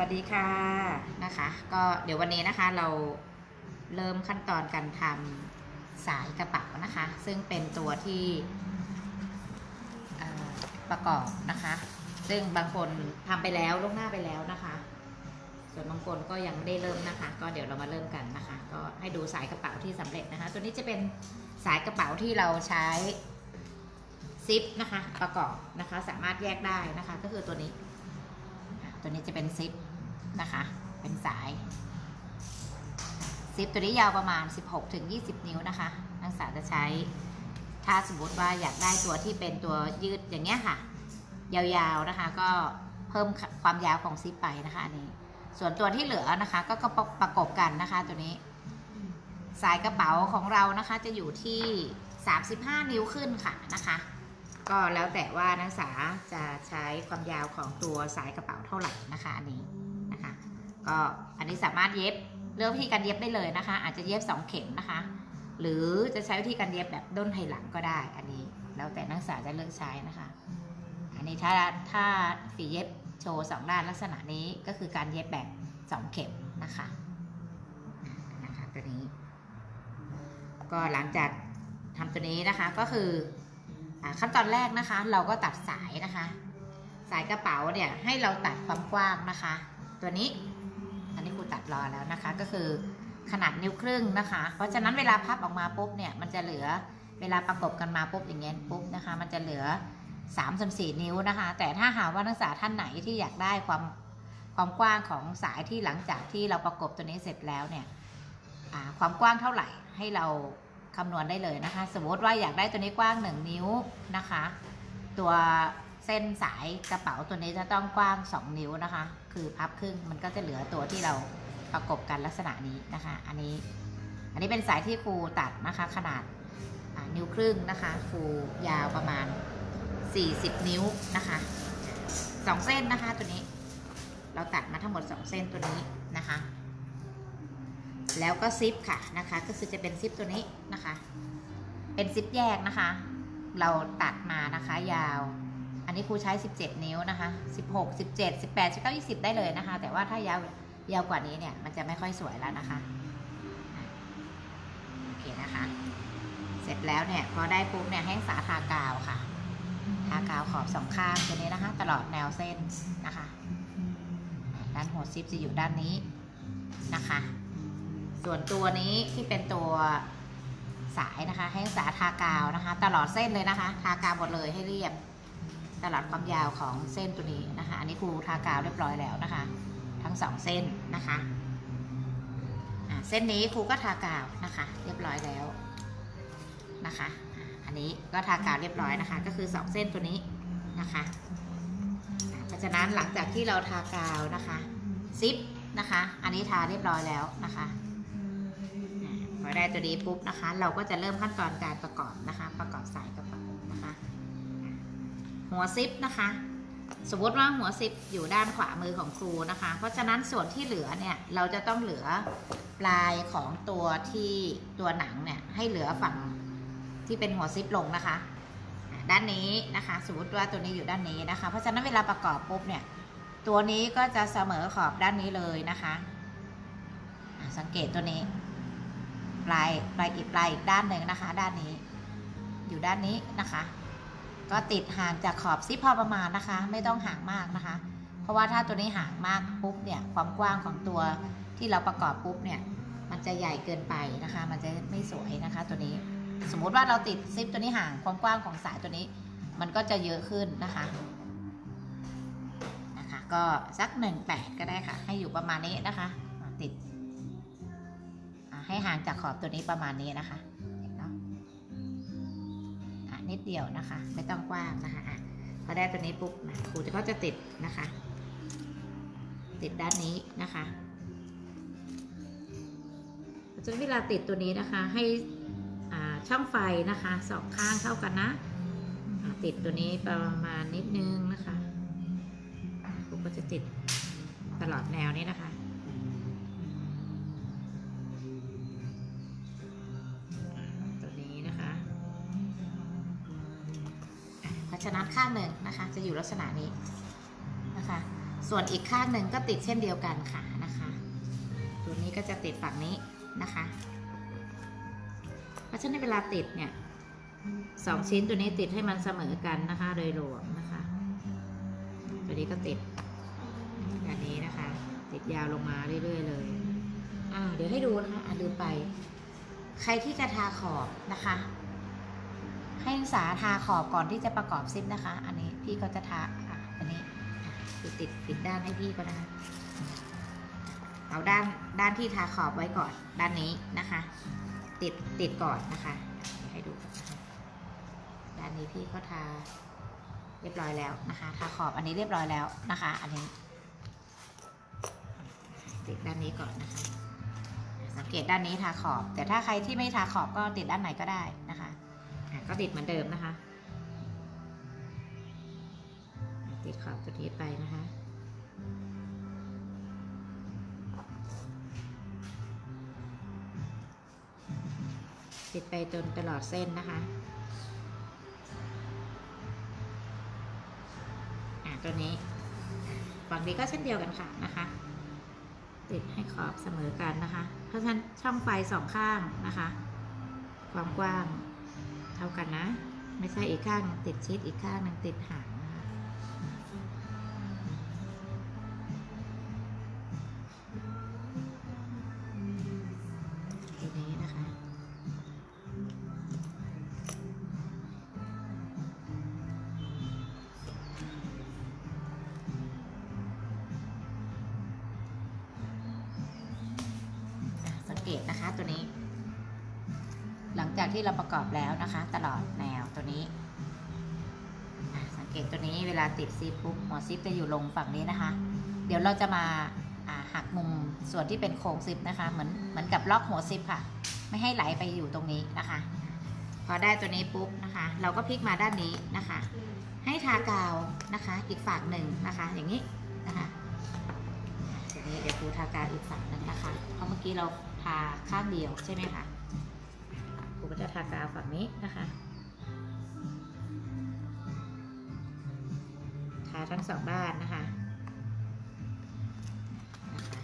วัสดีค่ะนะคะ ก็เดี๋ยววันนี้นะคะเราเริ่มขั้นตอนการทำสายกระเป๋านะคะ ซึ่งเป็นตัวที่ประกอบนะคะ ซึ่งบางคนทำไปแล้วล่วงหน้าไปแล้วนะคะ ส่วนบางคนก็ยังไม่ได้เริ่มนะคะ ก็เดี๋ยวเรามาเริ่มกันนะคะ ก็ให้ดูสายกระเป๋าที่สำเร็จนะคะ ตัวนี้จะเป็นสายกระเป๋าที่เราใช้ซิปนะคะประกอบนะคะสามารถแยกได้นะคะ ก็คือตัวนี้ตัวนี้จะเป็นซิป นะคะ เป็นสายซิปตัวนี้ยาวประมาณ 16ถึง20 นิ้วนะคะ นักศึกษาจะใช้ ถ้าสมมติว่าอยากได้ตัวที่เป็นตัวยืดอย่างเงี้ยค่ะ ยาวๆนะคะ ก็เพิ่มความยาวของซิปไปนะคะอันนี้ ส่วนตัวที่เหลือนะคะ ก็ก็ประกบกันนะคะ ตัวนี้ สายกระเป๋าของเรานะคะ จะอยู่ที่ 35 นิ้วขึ้นค่ะนะคะก็แล้วแต่ว่านักศึกษาจะใช้ความยาวของตัวสายกระเป๋าเท่าไหร่นะคะอันนี้ ก็อันนี้สามารถเย็บเลือกวิธีการเย็บได้เลยนะคะ อาจจะเย็บ 2 เข็มนะคะ หรือจะใช้วิธีการเย็บแบบด้นไทหลังก็ได้ อันนี้แล้วแต่นักศึกษาจะเลือกใช้นะคะ อันนี้ถ้าถ้าฝีเย็บโชว์สองด้านลักษณะนี้ก็คือการเย็บแบบ2เข็มนะคะนะคะตัวนี้ ก็หลังจากทำตัวนี้นะคะก็คืออขั้นตอนแรกนะคะ เราก็ตัดสายนะคะ สายกระเป๋าเนี่ยให้เราตัดความกว้างนะคะ ตัวนี้ ตัดรอแล้วนะคะ ก็คือขนาดนิ้วครึ่งนะคะ เพราะฉะนั้นเวลาพับออกมาปุ๊บเนี่ยมันจะเหลือเวลาประกบกันมาปุ๊บอย่างเงี้ยปุ๊บนะคะ มันจะเหลือ3ามส่วนสี่นิ้วนะคะ แต่ถ้าหากว่านักศึกษาท่านไหนที่อยากได้ความความกว้างของสายที่หลังจากที่เราประกบตัวนี้เสร็จแล้วเนี่ยความกว้างเท่าไหร่ให้เราคำนวณได้เลยนะคะ สมมติว่าอยากได้ตัวนี้กว้าง 1 นิ้วนะคะ ตัวเส้นสายกระเป๋าตัวนี้จะต้องกว้าง 2 นิ้วนะคะ คือพับครึ่งมันก็จะเหลือตัวที่เรา ประกบกันลักษณะนี้นะคะ อันนี้ อันนี้เป็นสายที่ครูตัดนะคะ ขนาดนิ้วครึ่งนะคะ ครูยาวประมาณ 40 นิ้วนะคะสองเส้นนะคะตัวนี้ เราตัดมาทั้งหมด2เส้นตัวนี้นะคะ แล้วก็ซิปค่ะนะคะ ก็คือจะเป็นซิปตัวนี้นะคะ เป็นซิปแยกนะคะ เราตัดมานะคะยาว อันนี้ครูใช้ 17 นิ้วนะคะ 16 17 18 19 20 ได้เลยนะคะ แต่ว่าถ้ายาว ยาวกว่านี้เนี่ยมันจะไม่ค่อยสวยแล้วนะคะโอเคนะคะ เสร็จแล้วเนี่ยพอได้ปุ๊บเนี่ยให้สาทากาวค่ะ ทากาวขอบสองข้างตัวนี้นะคะ ตลอดแนวเส้นนะคะ ด้านหัวซิปจะอยู่ด้านนี้นะคะ ส่วนตัวนี้ที่เป็นตัวสายนะคะ ให้นักศึกษาทากาวนะคะ ตลอดเส้นเลยนะคะ ทากาวหมดเลยให้เรียบตลอดความยาวของเส้นตัวนี้นะคะ อันนี้ครูทากาวเรียบร้อยแล้วนะคะ ทั้งสองเส้นนะคะเส้นนี้ครูก็ทากาวนะคะ เรียบร้อยแล้วนะคะ อันนี้ก็ทากาวเรียบร้อยนะคะ ก็คือสองเส้นตัวนี้นะคะ เพราะฉะนั้นหลังจากที่เราทากาวนะคะซิปนะคะ อันนี้ทาเรียบร้อยแล้วนะคะพอได้ตัวนี้ปุ๊บนะคะ เราก็จะเริ่มขั้นตอนการประกอบนะคะ ประกอบสายกระเป๋านะคะ หัวซิปนะคะ สมมติว่าหัวซิปอยู่ด้านขวามือของครูนะคะ เพราะฉะนั้นส่วนที่เหลือเนี่ยเราจะต้องเหลือปลายของตัวที่ตัวหนังเนี่ยให้เหลือฝั่งที่เป็นหัวซิปลงนะคะ ด้านนี้นะคะ สมมติว่าตัวนี้อยู่ด้านนี้นะคะ เพราะฉะนั้นเวลาประกอบปุ๊บเนี่ยตัวนี้ก็จะเสมอขอบด้านนี้เลยนะคะสังเกตตัวนี้ ปลายปลายอีกปลายอีกด้านหนึ่งนะคะ ด้านนี้ อยู่ด้านนี้นะคะ ก็ติดห่างจากขอบซิปพอประมาณนะคะ ไม่ต้องห่างมากนะคะ เพราะว่าถ้าตัวนี้ห่างมากปุ๊บเนี่ยความกว้างของตัวที่เราประกอบปุ๊บเนี่ยมันจะใหญ่เกินไปนะคะ มันจะไม่สวยนะคะ ตัวนี้สมมุติว่าเราติดซิปตัวนี้ห่างความกว้างของสายตัวนี้ มันก็จะเยอะขึ้นนะคะนะคะ ก็สักหนึ่งแปดก็ได้ค่ะ ให้อยู่ประมาณนี้นะคะ ติดให้ห่างจากขอบตัวนี้ประมาณนี้นะคะ นิดเดียวนะคะ ไม่ต้องกว้างนะคะอะพอได้ตัวนี้ปุ๊บนะครูจะก็จะติดนะคะ ติดด้านนี้นะคะจนเวลาติดตัวนี้นะคะ ให้อ่าช่องไฟนะคะสองข้างเท่ากันนะ ติดตัวนี้ประมาณนิดนึงนะคะครูก็จะติดตลอดแนวนี้นะคะ ฉะนั้นข้างหนึ่งนะคะ จะอยู่ลักษณะนี้นะคะ ส่วนอีกข้างหนึ่งก็ติดเช่นเดียวกันค่ะนะคะตัวนี้ก็จะติดฝั่งนี้นะคะ เพราะฉะนั้นเวลาติดเนี่ยสองชิ้นตัวนี้ติดให้มันเสมอกันนะคะ โดยรวมนะคะ ตัวนี้ก็ติดแบบนี้นะคะ ติดยาวลงมาเรื่อย ๆ เลยอ่าเดี๋ยวให้ดูนะคะอ่าลืมไป ใครที่จะทาขอบนะคะ ให้นักศึกษาทาขอบก่อนที่จะประกอบซิปนะคะ อันนี้พี่ก็จะทาอะอันนี้คือติดปิดด้านให้พี่ก็นะคะเอาด้านด้านที่ทาขอบไว้ก่อนด้านนี้นะคะ ติดติดก่อนนะคะให้ดูนะคะด้านนี้พี่ก็ทาเรียบร้อยแล้วนะคะ ทาขอบอันนี้เรียบร้อยแล้วนะคะ อันนี้ ติดด้านนี้ก่อนนะคะ สังเกตด้านนี้ทาขอบ แต่ถ้าใครที่ไม่ทาขอบก็ติดด้านไหนก็ได้นะคะ ก็ติดเหมือนเดิมนะคะ ติดขอบตัวนี้ไปนะคะติดไปจนตลอดเส้นนะคะอะตัวนี้ฝั่งนี้ก็เช่นเดียวกันค่ะนะคะ ติดให้ขอบเสมอกันนะคะ เพราะฉะนั้นช่องไฟสองข้างนะคะ ความกว้าง เท่ากันนะ ไม่ใช่อีกข้างติดชิดอีกข้างหนึ่งติดห่าง ที่เราประกอบแล้วนะคะ ตลอดแนวตัวนี้ สังเกตตัวนี้เวลาติดซิปปุ๊บหัวซิปจะอยู่ลงฝั่งนี้นะคะ เดี๋ยวเราจะมาหักมุมส่วนที่เป็นโครงซิปนะคะ เหมือนเหมือนกับล็อกหัวซิปค่ะ ไม่ให้ไหลไปอยู่ตรงนี้นะคะ พอได้ตัวนี้ปุ๊บนะคะ เราก็พลิกมาด้านนี้นะคะ ให้ทากาวนะคะ อีกฝั่งหนึ่งนะคะ อย่างนี้นะคะทีนี้เดี๋ยวครูทากาวอีกฝั่งหนึ่งนะคะ เพราะเมื่อกี้เราทาข้างเดียวใช่ไหมคะ จะทากาวฝั่งนี้นะคะทาทั้งสองด้านนะคะนะคะ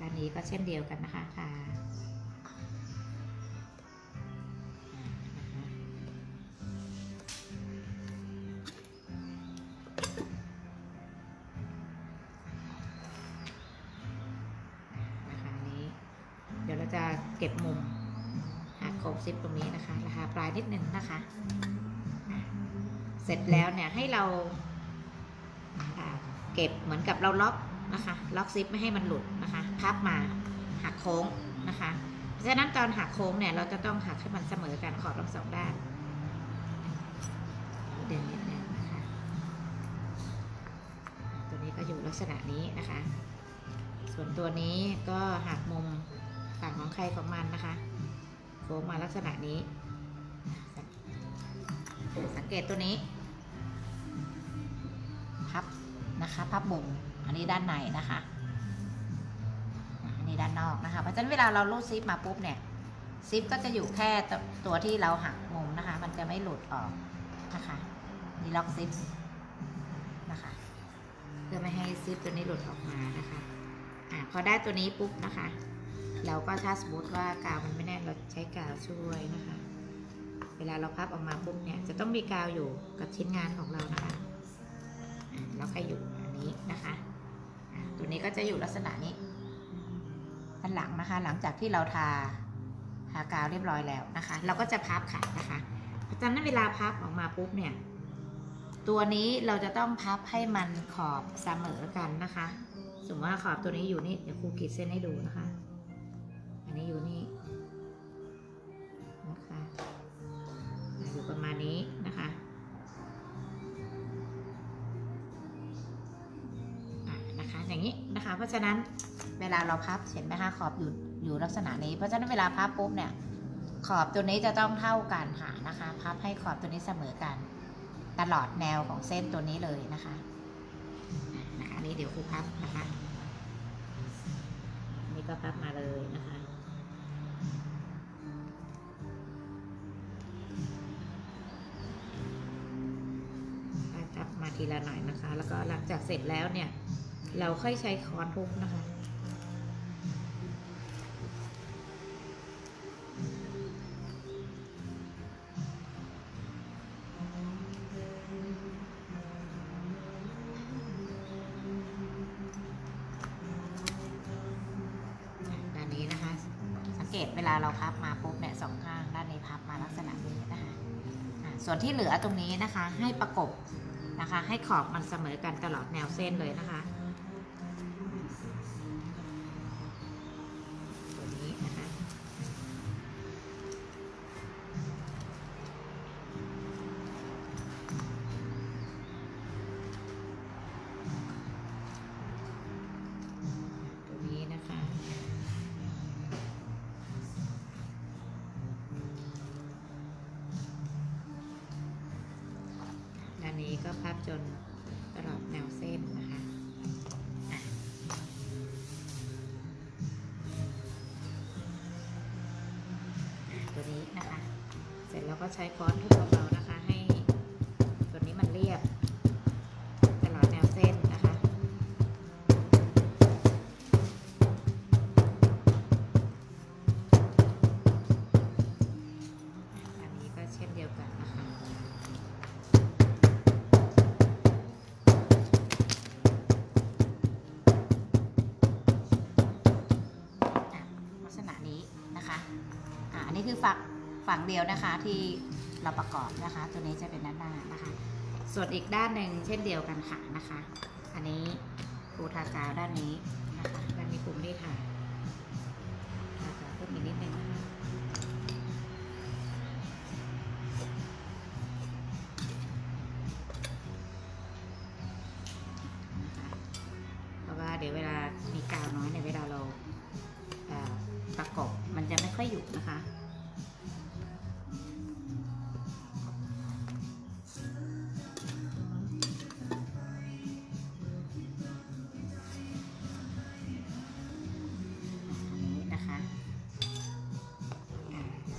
ด้านนี้ก็เช่นเดียวกันนะคะทา ซิปตรงนี้นะคะราคาปลายนิดนึงนะคะ เสร็จแล้วเนี่ยให้เราเก็บเหมือนกับเราล็อกนะคะ ล็อกซิปไม่ให้มันหลุดนะคะพับมาหักโค้งนะคะเพราะฉะนั้นตอนหักโค้งเนี่ยเราจะต้องหักให้มันเสมอกันขอบทั้งสองด้านเดินนิดนึงนะคะ ตัวนี้ก็อยู่ลักษณะนี้นะคะ ส่วนตัวนี้ก็หักมุมฝั่งของใครของมันนะคะ ค้งมาลักษณะนี้ สังเกตตัวนี้ พับนะคะพับมุมอันนี้ด้านในนะคะอันนี้ด้านนอกนะคะเพราะฉะนั้นเวลาเราลูดซิปมาปุ๊บเนี่ยซิปก็จะอยู่แค่ตัวที่เราหักมุมนะคะ มันจะไม่หลุดออกนะคะนี่ล็อกซิปนะคะเพื่อไม่ให้ซิปตัวนี้หลุดออกมานะคะอะพอได้ตัวนี้ปุ๊บนะคะ เราก็ถ้าสมมติว่ากาวมันไม่แน่นเราใช้กาวช่วยนะคะ เวลาเราพับออกมาปุ๊บเนี่ยจะต้องมีกาวอยู่กับชิ้นงานของเรานะคะอะแล้วก็อยู่อันนี้นะคะอะตัวนี้ก็จะอยู่ลักษณะนี้ด้านหลังนะคะ หลังจากที่เราทาทากาวเรียบร้อยแล้วนะคะ เราก็จะพับค่ะนะคะเพราะฉะนั้นเวลาพับออกมาปุ๊บเนี่ยตัวนี้เราจะต้องพับให้มันขอบเสมอกันนะคะ สมมติว่าขอบตัวนี้อยู่นี่เดี๋ยวครูขีดเส้นให้ดูนะคะ อันนี้อยู่นี่นะคะอยู่ประมาณนี้นะคะอะนะคะอย่างนี้นะคะ เพราะฉะนั้นเวลาเราพับเห็นไหมคะขอบอยู่อยู่ลักษณะนี้ เพราะฉะนั้นเวลาพับปุ๊บเนี่ยขอบตัวนี้จะต้องเท่ากันค่ะนะคะ พับให้ขอบตัวนี้เสมอกัน ตลอดแนวของเส้นตัวนี้เลยนะคะนะคะนนี้เดี๋ยวครูพับนะคะ นี่ก็พับมาเลยนะคะ ที่ทีละหน่อยนะคะ แล้วก็หลังจากเสร็จแล้วเนี่ย เราค่อยใช้ค้อนทุบนะคะด้านนี้นะคะสังเกตเวลาเราพับมาปุ๊บเนี่ยสองข้างด้านนี้พับมาลักษณะนี้นะคะส่วนที่เหลือตรงนี้นะคะให้ประกบ นะคะ ให้ขอบมันเสมอกันตลอดแนวเส้นเลยนะคะ ก็พับจนตลอดแนวเส้นนะคะตัวนี้นะคะ เสร็จแล้วก็ใช้ค้อนทุบเบา นะคะที่เราประกอบนะคะ ตัวนี้จะเป็นด้านหน้านะคะ ส่วนอีกด้านหนึ่งเช่นเดียวกันค่ะนะคะ อันนี้ปูทากาวด้านนี้นะคะด้านนี้ครูไม่ได้ทาทากาวเพิ่มอีกนิดนึง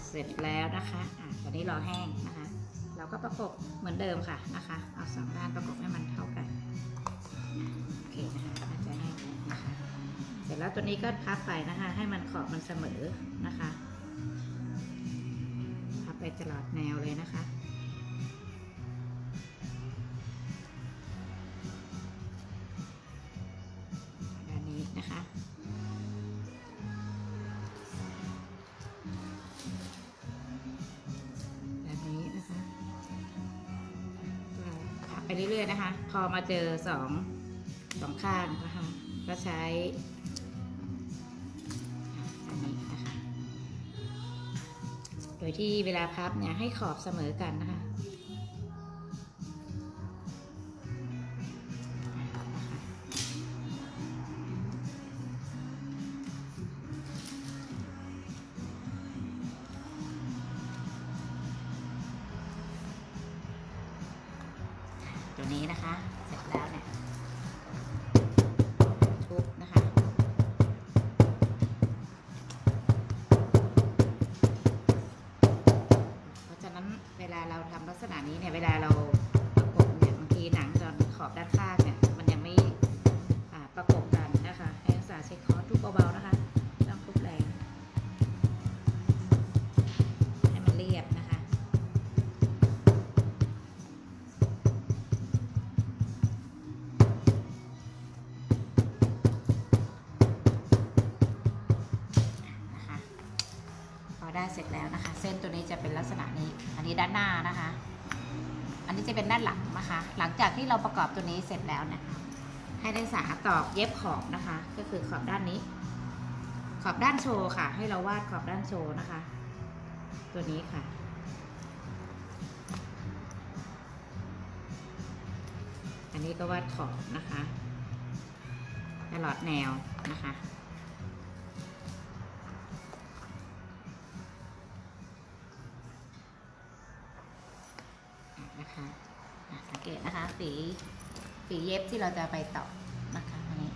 เสร็จแล้วนะคะอ่าตอนนี้รอแห้งนะคะ เราก็ประกบเหมือนเดิมค่ะนะคะ เอาสองด้านประกบให้มันเท่ากัน โอเคนะคะน่าจะแห้งนะคะ เสร็จแล้วตัวนี้ก็พับไปนะคะ ให้มันขอบมันเสมอนะคะ พับไปตลอดแนวเลยนะคะ เรื่อยๆนะคะ พอมาเจอสองสองข้างนะคะก็ใช้อันนี้นะคะ โดยที่เวลาพับเนี่ยให้ขอบเสมอกันนะคะ นี้นะคะ ร็จแล้วนะคะ เส้นตัวนี้จะเป็นลักษณะนี้ อันนี้ด้านหน้านะคะ อันนี้จะเป็นด้านหลังนะคะ หลังจากที่เราประกอบตัวนี้เสร็จแล้วเนี่ยให้นักศึกษาตอกเย็บขอบนะคะ ก็คือขอบด้านนี้ ขอบด้านโชว์ค่ะ ให้เราวาดขอบด้านโชว์นะคะ ตัวนี้ค่ะอันนี้ก็วาดขอบนะคะตลอดแนวนะคะ ฝีฝีเย็บที่เราจะไปต่อนะคะอันนี้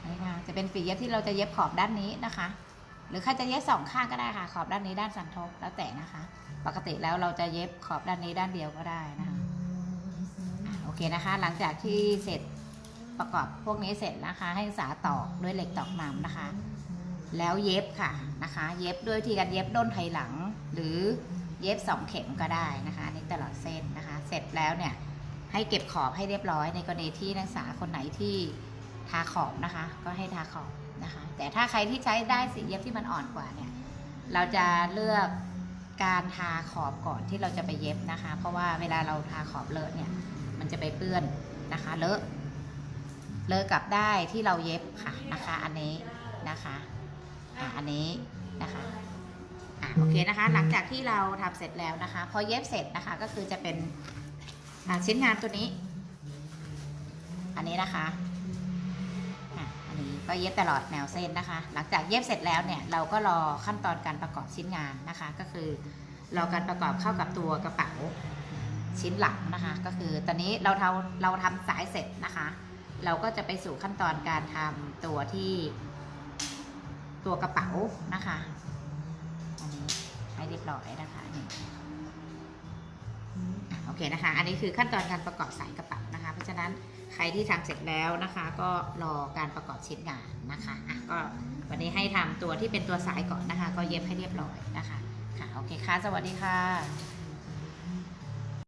อันนี้นะคะจะเป็นฝีเย็บที่เราจะเย็บขอบด้านนี้นะคะ หรือใครจะเย็บสองข้างก็ได้ค่ะ ขอบด้านนี้ด้านสันทบแล้วแต่นะคะ ปกติแล้วเราจะเย็บขอบด้านนี้ด้านเดียวก็ได้นะคะโอเคนะคะ หลังจากที่เสร็จประกอบพวกนี้เสร็จนะคะ ให้ศึกษาตอกด้วยเหล็กตอกนำนะคะ แล้วเย็บค่ะนะคะ เย็บด้วยที่การเย็บด้นไถหลัง หรือเย็บสองเข็มก็ได้นะคะอันนี่ตลอดเส้นนะคะ เสร็จแล้วเนี่ย ให้เก็บขอบให้เรียบร้อยในกรณีที่นักศึกษาคนไหนที่ทาขอบนะคะ ก็ให้ทาขอบนะคะ แต่ถ้าใครที่ใช้ได้สีเย็บที่มันอ่อนกว่าเนี่ย เราจะเลือกการทาขอบก่อนที่เราจะไปเย็บนะคะ เพราะว่าเวลาเราทาขอบเลอะเนี่ย มันจะไปเปื้อนนะคะ เลอะ เลอะกลับได้ที่เราเย็บค่ะนะคะ อันนี้นะคะอะอันนี้นะคะอะโอเคนะคะ หลังจากที่เราทำเสร็จแล้วนะคะ พอเย็บเสร็จนะคะก็คือจะเป็น ชิ้นงานตัวนี้ อันนี้นะคะอันนี้ก็เย็บตลอดแนวเส้นนะคะ หลังจากเย็บเสร็จแล้วเนี่ยเราก็รอขั้นตอนการประกอบชิ้นงานนะคะ ก็คือรอการประกอบเข้ากับตัวกระเป๋าชิ้นหลังนะคะ ก็คือตอนนี้เราทำเราทำสายเสร็จนะคะ เราก็จะไปสู่ขั้นตอนการทำตัวที่ตัวกระเป๋านะคะ อันนี้ให้เรียบร้อยนะคะนี่ อะโอเคนะคะ อันนี้คือขั้นตอนการประกอบสายกระเป๋านะคะ เพราะฉะนั้นใครที่ทำเสร็จแล้วนะคะ ก็รอการประกอบชิ้นงานนะคะอะก็วันนี้ให้ทำตัวที่เป็นตัวสายก่อนนะคะ ก็เย็บให้เรียบร้อยนะคะค่ะโอเคค่ะ สวัสดีค่ะ